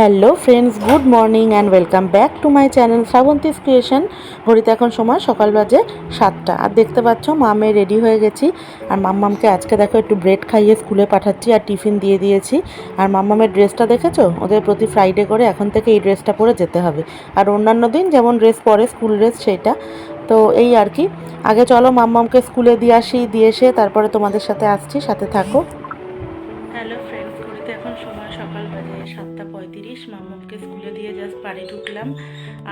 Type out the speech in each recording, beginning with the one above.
Hello friends good morning and welcome back to my channel Srabanti's creation ঘড়িতে এখন সময় সকাল বাজে সাতটা। আর দেখতে পাচ্ছ, মামে রেডি হয়ে গেছি। আর মাম্মামকে আজকে দেখো একটু ব্রেড খাইয়ে স্কুলে পাঠাচ্ছি আর টিফিন দিয়ে দিয়েছি। আর মাম্মামের ড্রেসটা দেখেছ? ওদের প্রতি ফ্রাইডে করে এখন থেকে এই ড্রেসটা পরে যেতে হবে। আর অন্যান্য দিন যেমন ড্রেস পরে স্কুল ড্রেস সেটা। তো এই আর কি। আগে চলো মাম্মামকে স্কুলে দিয়ে আসি, দিয়ে এসে তারপরে তোমাদের সাথে আসছি, সাথে থাকো। হ্যালো বাড়ি ঢুকলাম।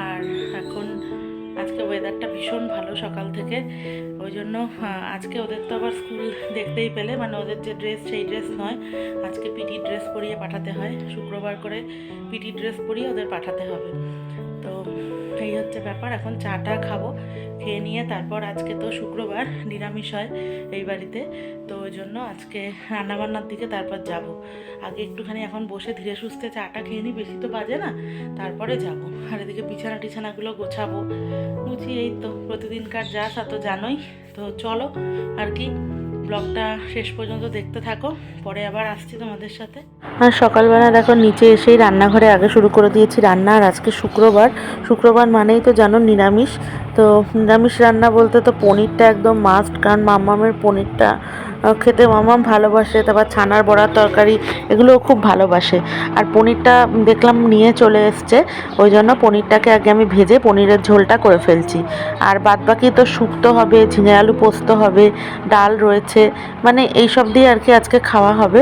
আর এখন আজকে ওয়েদারটা ভীষণ ভালো সকাল থেকে। ওই জন্য আজকে ওদের তো আবার স্কুল দেখতেই পেলে। মানে ওদের যে ড্রেস সেই ড্রেস নয়। আজকে পিটি ড্রেস পরিয়ে পাঠাতে হয়। শুক্রবার করে পিটি ড্রেস পরিয়ে ওদের পাঠাতে হবে। তো এই হচ্ছে ব্যাপার। এখন চাটা খাব, খেয়ে নিয়ে তারপর আজকে তো শুক্রবার, নিরামিষ হয় এই বাড়িতে। তো ওই জন্য আজকে রান্নাবান্নার দিকে তারপর যাব। আগে একটুখানি এখন বসে ধীরে সুস্থে চাটা খেয়ে নিই বেশি তো বাজে না। তারপরে যাব। আর এদিকে বিছানা টিছানাগুলো গোছাবো। বুঝি এই তো প্রতিদিনকার যা তা তো জানোই। তো চলো, আর কি? ব্লগটা শেষ পর্যন্ত দেখতে থাকো, পরে আবার আসছি তোমাদের সাথে। আর সকালবেলা দেখো, নিচে এসেই রান্নাঘরে আগে শুরু করে দিয়েছি রান্না, আর আজকে শুক্রবার। শুক্রবার মানেই তো জানো নিরামিষ তো নিরামিষ রান্না বলতে তো পনিরটা একদম মাস্ট কারণ মামামের পনিরটা খেতে মাম্মাম ভালোবাসে, তারপর ছানার বড়ার তরকারি, এগুলোও খুব ভালোবাসে। আর পনিরটা দেখলাম নিয়ে চলে এসছে, ওই জন্য পনিরটাকে আগে আমি ভেজে পনিরের ঝোলটা করে ফেলছি। আর বাদবাকি তো শুক্তো হবে, ঝিঙে আলু পোস্ত হবে, ডাল রয়েছে মানে এই সব দিয়ে আর কি আজকে খাওয়া হবে।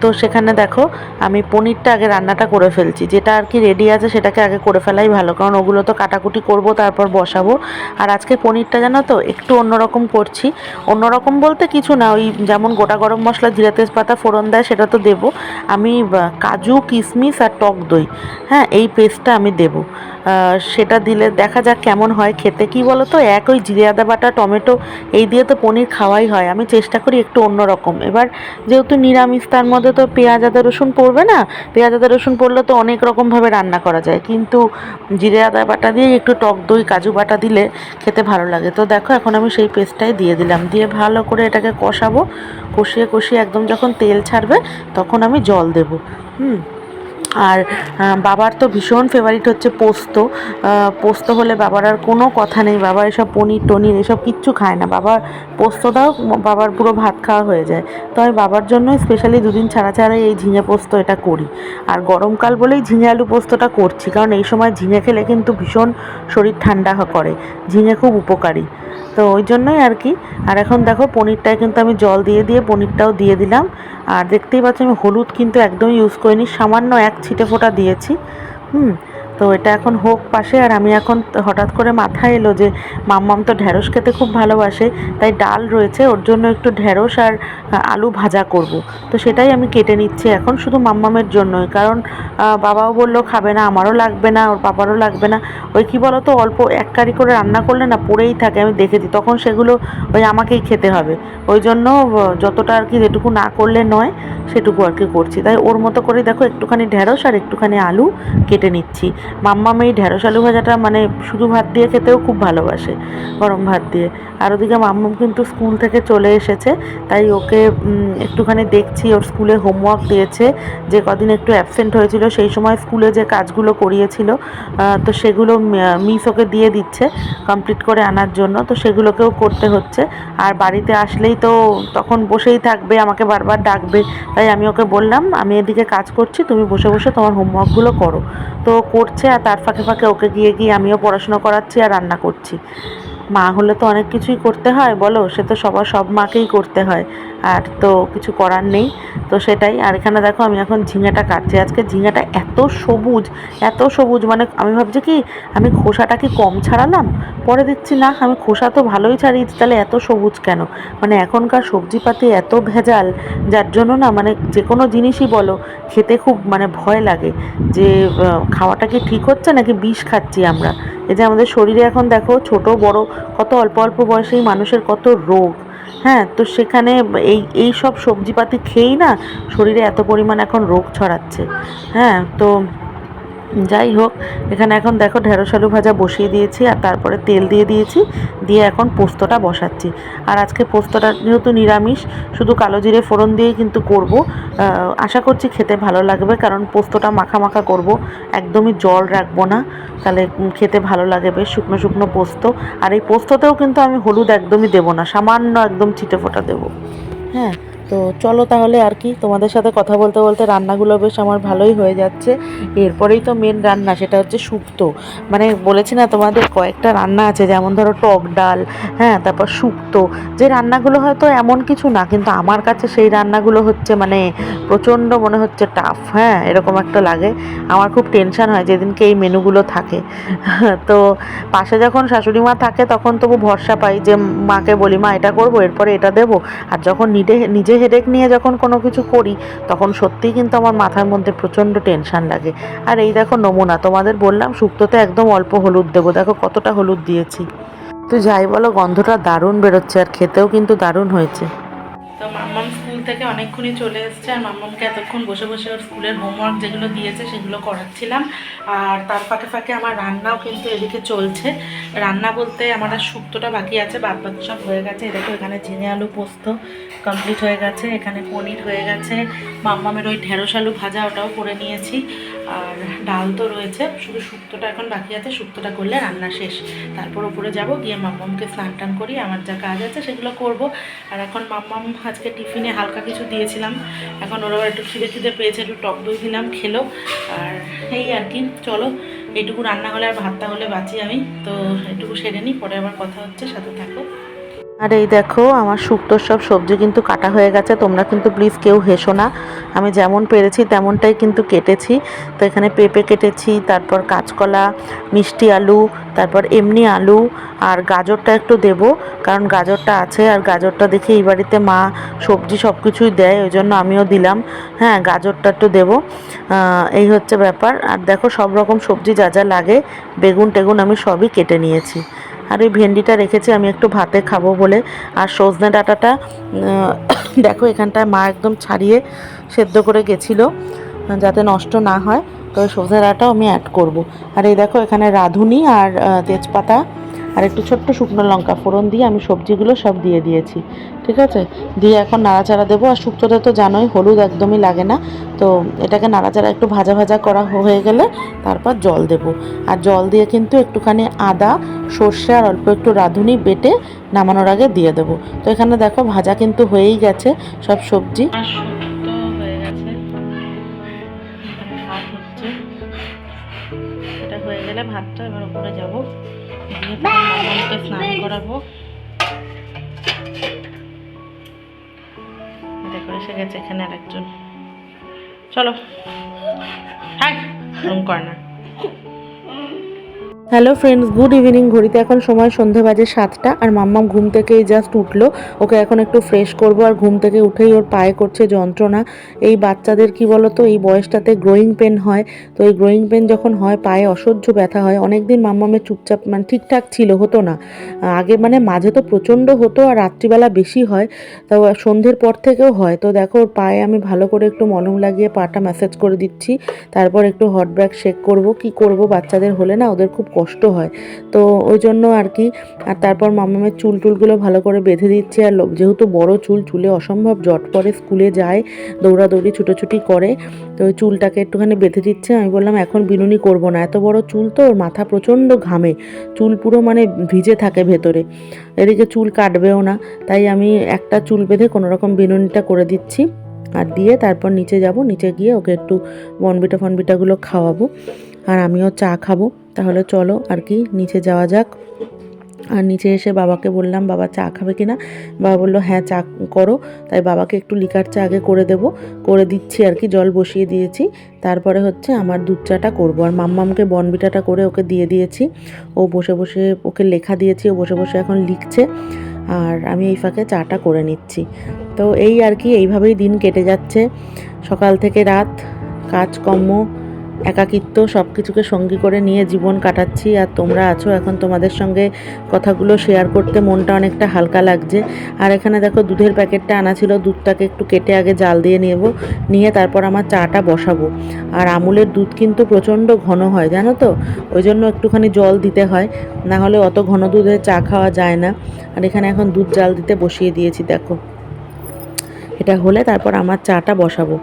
তো সেখানে দেখো, আমি পনিরটা আগে রান্নাটা করে ফেলছি, যেটা আর কি রেডি আছে সেটাকে আগে করে ফেলাই ভালো, কারণ ওগুলো তো কাটাকুটি করব, তারপর বসাবো। আর আজকে পনিরটা জানো তো, একটু অন্যরকম করছি। অন্যরকম বলতে কিছু না, ওই যেমন গোটা গরম মশলা, জিরা তেজপাতা, ফোড়ন দেয়, সেটা তো দেবো। আমি কাজু কিশমিশ আর টক দই। হ্যাঁ এই পেস্টটা আমি দেবো। সেটা দিলে দেখা যাক কেমন হয় খেতে। কি বলো তো এক ওই জিরে আদা বাটা, টমেটো, এই দিয়ে তো পনির খাওয়াই হয়। আমি চেষ্টা করি একটু অন্যরকম। এবার যেহেতু নিরামিষ, তার মধ্যে তো পেঁয়াজ, আদা, রসুন পড়বে না? পেঁয়াজ, আদা, রসুন পড়লে তো অনেক রকমভাবে রান্না করা যায়। কিন্তু জিরে আদা বাটা দিয়ে একটু টক দই, কাজু বাটা দিলে খেতে ভালো লাগে। তো দেখো, এখন আমি সেই পেস্টটাই দিয়ে দিলাম। দিয়ে ভালো করে এটাকে কষাবো। কষিয়ে কষিয়ে একদম যখন তেল ছাড়বে, তখন আমি জল দেবো। হুম? আর বাবার তো ভীষণ ফেভারিট হচ্ছে পোস্ত। পোস্ত হলে বাবার আর কোনো কথা নেই। বাবা এসব পনির টনির এসব কিচ্ছু খায় না। বাবার পোস্তটাও বাবার পুরো ভাত খাওয়া হয়ে যায়। তো আমি বাবার জন্য স্পেশালি দুদিন ছাড়া ছাড়াই এই ঝিঙে পোস্ত এটা করি। আর গরমকাল বলেই ঝিঙে আলু পোস্তটা করছি, কারণ এই সময় ঝিঙে খেলে কিন্তু ভীষণ শরীর ঠান্ডা করে। ঝিঙে খুব উপকারী। তো ওই জন্যই আর কি। আর এখন দেখো পনিরটায় কিন্তু আমি জল দিয়ে দিয়ে পনিরটাও দিয়ে দিলাম। আর দেখতেই পাচ্ছ আমি হলুদ কিন্তু একদম ইউজ করিনি। সামান্য এক ছিটে ফোটা দিয়েছি হুম? তো এটা এখন হোক পাশে, আর আমি এখন হঠাৎ করে মাথায় এলো যে মাম্মাম তো ঢ্যাঁড়স খেতে খুব ভালোবাসে, তাই ডাল রয়েছে, ওর জন্য একটু ঢ্যাঁড়স আর আলু ভাজা করব। তো সেটাই আমি কেটে নিচ্ছি এখন শুধু মাম্মামের জন্যই, কারণ বাবাও বলল খাবে না, আমারও লাগবে না, ওর পাপারও লাগবে না। ওই কি বলো তো অল্প এক কারি করে রান্না করলে না পড়েই থাকে, আমি দেখেছি, তখন সেগুলো ওই আমাকেই খেতে হবে। ওই জন্য যতটা আর কি যেটুকু না করলে নয়, সেটুকু আর কি করছি। তাই ওর মতো করে দেখো, একটুখানি ঢ্যাঁড়স আর একটুখানি আলু কেটে নিচ্ছি। মাম্মাম এই ঢ্যাঁড়স আলু ভাজাটা মানে শুধু ভাত দিয়ে খেতেও খুব ভালোবাসে, গরম ভাত দিয়ে। আর ওদিকে মাম্মাম কিন্তু স্কুল থেকে চলে এসেছে, তাই ওকে একটুখানি দেখছি, ওর স্কুলে হোমওয়ার্ক দিয়েছে, যে কদিন একটু অ্যাবসেন্ট হয়েছিল, সেই সময় স্কুলে যে কাজগুলো করিয়েছিল তো সেগুলো মিস ওকে দিয়ে দিচ্ছে, কমপ্লিট করে আনার জন্য, তো সেগুলোকেও করতে হচ্ছে। আর বাড়িতে আসলেই তো তখন বসেই থাকবে, আমাকে বারবার ডাকবে, তাই আমি ওকে বললাম, আমি এদিকে কাজ করছি, তুমি বসে বসে তোমার হোমওয়ার্কগুলো করো। তো ও করছে আর তার ফাঁকে ফাঁকে ওকে গিয়ে গিয়ে আমিও পড়াশুনো করাচ্ছি আর রান্না করছি। মা হলে তো অনেক কিছুই করতে হয়, বলো? সে তো সবার, সব মাকেই করতে হয়। আর তো কিছু করার নেই। তো সেটাই। আর এখানে দেখো, আমি এখন ঝিঙেটা কাটছি। আজকে ঝিঙেটা এত সবুজ এত সবুজ মানে আমি ভাবছি কি, আমি খোসাটা কি কম ছাড়ালাম? পরে দিচ্ছি না, আমি খোসা তো ভালোই ছাড়িয়েছি, তাহলে এত সবুজ কেন? মানে এখনকার সবজিপাতি এত ভেজাল, যার জন্য না মানে যে কোনো জিনিসই বলো, খেতে খুব মানে ভয় লাগে যে খাওয়াটা কি ঠিক হচ্ছে নাকি বিষ খাচ্ছি আমরা? এই যে আমাদের শরীরে এখন দেখো, ছোট, বড়, কত অল্প অল্প বয়সেই মানুষের কত রোগ। হ্যাঁ তো সেখানে এই এই সব সবজিপাতি খেয়েই না শরীরে এত পরিমাণ এখন রোগ ছড়াচ্ছে। হ্যাঁ তো যাই হোক, এখানে এখন দেখো ঢেঁড়স, আলু ভাজা বসিয়ে দিয়েছি আর তারপরে তেল দিয়ে দিয়েছি, দিয়ে এখন পোস্তটা বসাচ্ছি। আর আজকে পোস্তটা যেহেতু নিরামিষ, শুধু কালো জিরে ফোড়ন দিয়েই কিন্তু করব। আশা করছি খেতে ভালো লাগবে, কারণ পোস্তটা মাখা মাখা করব, একদমই জল রাখব না, তাহলে খেতে ভালো লাগে বেশ শুকনো শুকনো পোস্ত। আর এই পোস্ততেও কিন্তু আমি হলুদ একদমই দেবো না, সামান্য একদম ছিটে ফোটা দেবো। হ্যাঁ তো চলো তাহলে আর কি, তোমাদের সাথে কথা বলতে বলতে রান্নাগুলো বেশ আমার ভালোই হয়ে যাচ্ছে। এরপরেই তো মেন রান্না, সেটা হচ্ছে শুক্তো। মানে বলেছি না তোমাদের, কয়েকটা রান্না আছে, যেমন ধরো টক ডাল হ্যাঁ তারপর শুক্তো। যে রান্নাগুলো হয়তো এমন কিছু না, কিন্তু আমার কাছে সেই রান্নাগুলো হচ্ছে মানে প্রচণ্ড মনে হচ্ছে টাফ হ্যাঁ এরকম একটা লাগে। আমার খুব টেনশান হয় যেদিনকে এই মেনুগুলো থাকে। তো পাশে যখন শাশুড়ি মা থাকে, তখন তবু ভরসা পাই যে মাকে বলি, মা, এটা করব, এরপরে এটা দেবো। আর যখন নিজে নিজে হেডেক নিয়ে যখন কোনো কিছু করি, তখন সত্যিই কিন্তু আমার মাথার মধ্যে প্রচণ্ড টেনশান লাগে। আর এই দেখো নমুনা, তোমাদের বললাম শুক্তোতে একদম অল্প হলুদ দেবো। দেখো কতটা হলুদ দিয়েছি। তো যাই বলো, গন্ধটা দারুণ বেরোচ্ছে আর খেতেও কিন্তু দারুণ হয়েছে। থেকে অনেকক্ষণই চলে এসছে আর মাম্মামকে এতক্ষণ বসে বসে ওর স্কুলের হোমওয়ার্ক যেগুলো দিয়েছে সেগুলো করাচ্ছিলাম। আর তার ফাঁকে ফাঁকে আমার রান্নাও কিন্তু এদিকে চলছে। রান্না বলতে আমার আর শুক্তোটা বাকি আছে বাদ বাকি সব হয়ে গেছে। এদিকে এখানে ঝিঙে আলু পোস্ত কমপ্লিট হয়ে গেছে, এখানে পনির হয়ে গেছে, মাম্মামের ওই ঢেঁড়স আলু ভাজা ওটাও করে নিয়েছি। আর ডাল তো রয়েছে, শুধু শুক্তোটা এখন বাকি আছে, শুক্তোটা করলে রান্না শেষ। তারপর উপরে যাব, গিয়ে মাম্মামকে স্নান টান করি, আমার যা কাজ আছে সেগুলো করব। আর এখন মাম্মাম আজকে টিফিনে হালকা কিছু দিয়েছিলাম। এখন ওরা একটু খিদে খিদে পেয়েছে, একটু টক দই দিলাম, খেলো। আর এই আর কি, চলো। এটুকু রান্না হলে আর ভাতটা হলে বাঁচি আমি। তো এটুকু সেরে নিই, পরে আবার কথা হচ্ছে, সাথে থাকো। আর এই দেখো, আমার শুক্তোর সব সবজি কিন্তু কাটা হয়ে গেছে, তোমরা কিন্তু প্লিজ কেউ হেসো না। আমি যেমন পেরেছি তেমনটাই কিন্তু কেটেছি। তো এখানে পেঁপে কেটেছি, তারপর কাঁচকলা, মিষ্টি আলু, তারপর এমনি আলু, আর গাজরটা একটু দেব, কারণ গাজরটা আছে, আর গাজরটা দেখে এই বাড়িতে মা সবজি সব কিছুই দেয়, ওই জন্য আমিও দিলাম। হ্যাঁ গাজরটা একটু দেবো। এই হচ্ছে ব্যাপার। আর দেখো, সব রকম সবজি যা যা লাগে, বেগুন টেগুন আমি সবই কেটে নিয়েছি। আর ওই ভেন্ডিটা রেখেছি, আমি একটু ভাতে খাব বলে আর সজনে ডাঁটাটা দেখো এখানটায় মা একদম ছাড়িয়ে সেদ্ধ করে গেছিল, যাতে নষ্ট না হয় তো সজনে ডাঁটাও আমি অ্যাড করব। আর এই দেখো এখানে রাঁধুনি আর তেজপাতা আর একটু ছোট্ট শুকনো লঙ্কা ফোড়ন দিয়ে আমি সবজিগুলো সব দিয়ে দিয়েছি, ঠিক আছে? দিয়ে এখন নাড়াচাড়া দেবো, আর শুক্তোতে তো জানোই হলুদ একদমই লাগে না, তো এটাকে নাড়াচাড়া একটু ভাজা ভাজা করা হয়ে গেলে তারপর জল দেব। আর জল দিয়ে কিন্তু একটুখানি আদা, সর্ষে আর অল্প একটু রাঁধুনি বেটে নামানোর আগে দিয়ে দেবো। তো এখানে দেখো ভাজা কিন্তু হয়েই গেছে, সব সবজি। এটা হয়ে গেলে ভাতটা এবার উপরে যাব। দিয়ে স্নান করাবো। দেখো এসে গেছে এখানে আরেকজন। চলো। হ্যাঁ রুম কর না। হ্যালো ফ্রেন্ডস গুড ইভিনিং ঘড়িতে এখন সময় সন্ধে বাজে সাতটা আর মাম্মাম ঘুম থেকেই জাস্ট উঠল। ওকে এখন একটু ফ্রেশ করব আর ঘুম থেকে উঠেই ওর পায়ে করছে যন্ত্রণা। এই বাচ্চাদের কি বলতো, এই বয়সটাতে গ্রোয়িং পেন হয়। তো এই গ্রোয়িং পেন যখন হয়, পায়ে অসহ্য ব্যথা হয় অনেক দিন মাম্মামের চুপচাপ মানে ঠিকঠাক ছিল, হতো না। আগে মানে মাঝে তো প্রচণ্ড হতো আর রাত্রিবেলা বেশি হয়, তো সন্ধ্যের পর থেকেও হয়। তো দেখো, ওর পায়ে আমি ভালো করে একটু মলম লাগিয়ে পাটা ম্যাসেজ করে দিচ্ছি, তারপর একটু হট ব্যাগ শেক করব। কি করব, বাচ্চাদের হলে না ওদের খুব কষ্ট হয়। তো ওই জন্য আর কি, আর তারপর মামামের চুল টুলগুলো ভালো করে বেঁধে দিচ্ছে। আর যেহেতু বড় চুল, চুলে অসম্ভব জট পরে স্কুলে যায়, দৌড়াদৌড়ি, ছুটোছুটি করে, তো ওই চুলটাকে একটুখানি বেঁধে দিচ্ছে। আমি বললাম, এখন বিনুনি করব না। এত বড় চুল তো, ওর মাথা প্রচণ্ড ঘামে। চুল পুরো মানে ভিজে থাকে ভেতরে। এদিকে চুল কাটবেও না। তাই আমি একটা চুল বেঁধে কোনো রকম বিনুনিটা করে দিচ্ছি। আর দিয়ে তারপর নিচে যাব। নিচে গিয়ে ওকে একটু বনবিটা ফনবিটাগুলো খাওয়াবো। আর আমিও চা খাব। তাহলে চলো আর কি, নিচে যাওয়া যাক। আর নিচে এসে বাবাকে বললাম, বাবা চা খাবে কিনা বাবা বলল হ্যাঁ চা করো। তাই বাবাকে একটু লিকার চা আগে করে দেব। করে দিচ্ছি আর কি, জল বসিয়ে দিয়েছি। তারপরে হচ্ছে আমার দুধ চাটা করব। আর মাম্মামকে বনবিটাটা করে ওকে দিয়ে দিয়েছি। ও বসে বসে ওকে লেখা দিয়েছি, ও বসে বসে এখন লিখছে। আর আমি এই ফাঁকে চাটা করে নিচ্ছি। তো এই আর কি, এইভাবেই দিন কেটে যাচ্ছে। সকাল থেকে রাত, কাজকর্ম একাকিত্ব সব কিছুকে সঙ্গী করে নিয়ে জীবন কাটাচ্ছি আর তোমরা আছো এখন তোমাদের সঙ্গে কথাগুলো শেয়ার করতে মনটা অনেকটা হালকা লাগছে। আর এখানে দেখো দুধের প্যাকেটটা আনা ছিল, দুধটাকে একটু কেটে আগে জাল দিয়ে নেব, নিয়ে তারপর আমার চাটা বসাবো। আর আমুলের দুধ কিন্তু প্রচণ্ড ঘন হয়, জানো তো? ওই জন্য একটুখানি জল দিতে হয়, না হলে অত ঘন দুধে চা খাওয়া যায় না। আর এখানে এখন দুধ জাল দিতে বসিয়ে দিয়েছি, দেখো। এটা হলে তারপর আমার চাটা বসাবো।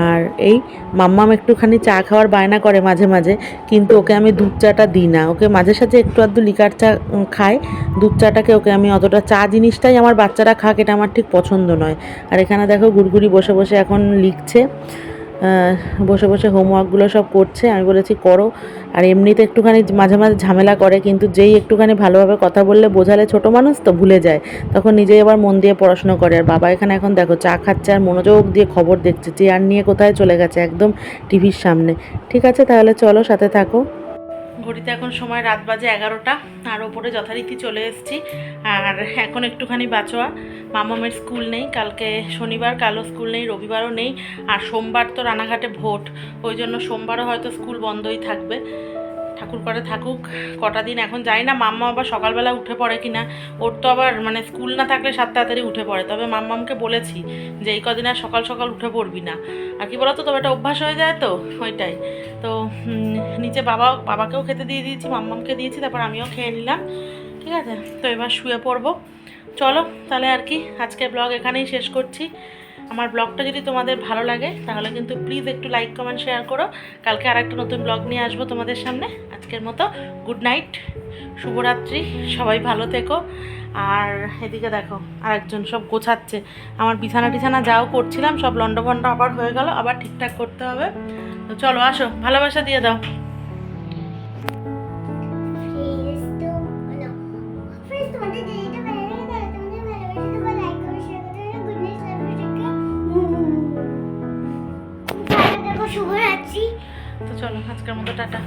আর এই মাম্মাম একটুখানি চা খাওয়ার বায়না করে মাঝে মাঝে, কিন্তু ওকে আমি দুধ চাটা দিই না। ওকে মাঝে সাঝে একটু আধটু লিকার চা খায় দুধ চাটাকে ওকে আমি অতটা চা জিনিসটাই আমার বাচ্চারা খাক, এটা আমার ঠিক পছন্দ নয়। আর এখানে দেখো গুড়গুড়ি বসে বসে এখন লিখছে। বসে বসে হোমওয়ার্কগুলো সব করছে। আমি বলেছি, করো। আর এমনিতে একটুখানি মাঝে মাঝে ঝামেলা করে, কিন্তু যেই একটুখানি ভালোভাবে কথা বললে বোঝালে ছোট মানুষ তো ভুলে যায়। তখন নিজেই আবার মন দিয়ে পড়াশোনা করে। আর বাবা এখানে এখন দেখো, চা খাচ্ছে আর মনোযোগ দিয়ে খবর দেখছে। চেয়ার নিয়ে কোথায় চলে গেছে? একদম টিভির সামনে। ঠিক আছে, তাহলে চলো সাথে থাকো। ঘড়িতে এখন সময় রাত বাজে এগারোটা, আর ওপরে যথারীতি চলে এসেছি। আর এখন একটুখানি বাঁচোয়া। মামামের স্কুল নেই, কালকে শনিবার কালো স্কুল নেই, রবিবারও নেই, আর সোমবার তো রানাঘাটে ভোট। ওই জন্য সোমবারও হয়তো স্কুল বন্ধই থাকবে। ঠাকুর করে থাকুক, কটা দিন এখন জানি না, মাম্মা আবার সকালবেলা উঠে পড়ে কি না ওর তো আবার মানে স্কুল না থাকলে সাত তাড়াতাড়ি উঠে পড়ে, তবে মাম্মামকে বলেছি যে এই কদিন আর সকাল সকাল উঠে পড়বি না। আর কি বলতো, তবে একটা অভ্যাস হয়ে যায় তো, ওইটাই। তো নিচে বাবা, বাবাকেও খেতে দিয়ে দিয়েছি, মাম্মামকে দিয়েছি, তারপর আমিও খেয়ে নিলাম, ঠিক আছে? তো এবার শুয়ে পড়ব। চলো, তাহলে আর কি, আজকের ব্লগ এখানেই শেষ করছি। আমার ব্লগটা যদি তোমাদের ভালো লাগে, তাহলে কিন্তু প্লিজ একটু লাইক কমেন্ট শেয়ার করো। কালকে আর একটা নতুন ব্লগ নিয়ে আসব তোমাদের সামনে। আজকের মতো গুড নাইট শুভরাত্রি, সবাই ভালো থেকো। আর এদিকে দেখো, আরেকজন সব গোছাচ্ছে। আমার বিছানা টিছানা যাও করছিলাম, সব লন্ডভন্ড আবার হয়ে গেল, আবার ঠিকঠাক করতে হবে। তো চলো, আসো, ভালোবাসা দিয়ে দাও। আজকের মতো টাটা।